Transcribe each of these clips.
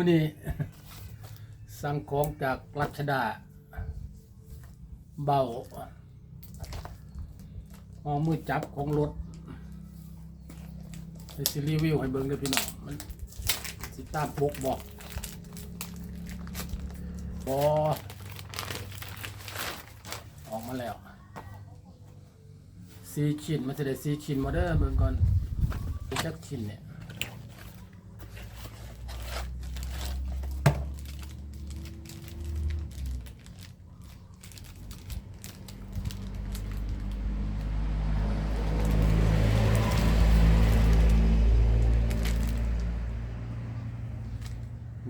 มื่อนี้สั่งของจากรัชดา เบาหอมือจับของรถเดี๋ยวสิรีวิวให้เบิ่งเด้อพี่น้องมันสิตามปกบอกบอออกมาแล้วสีชิ้นมันจะได้สีชิ้นมาเด้อเบิ่งก่อนเป็นจักชิ้นเนี่ย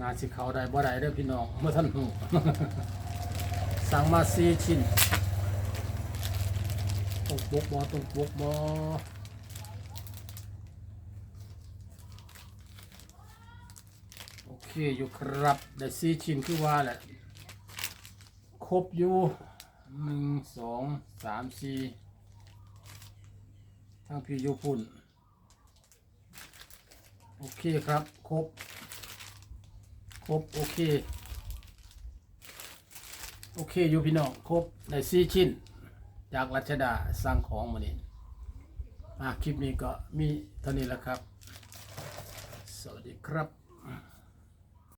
นาสิเขาได้บ่ได้เด้อพี่น้องเมื่อท่านหูสั่งมาสี่ชิ้นตรงปกบ่ตรงปกบ่โอเคอยู่ครับ ได้สี่ชิ้นคือว่าแหละ ครบอยู่หนึ่งสองสามสี่ทั้งพี่ยูพุ่น โอเคครับ ครบ ครบโอเค โอเคอยู่พี่น้องครบได้สี่ชิ้น จากรัชดาสร้างของมาเนี่อะคลิปนี้ก็มีเท่านี้แล้วครับ สวัสดีครับ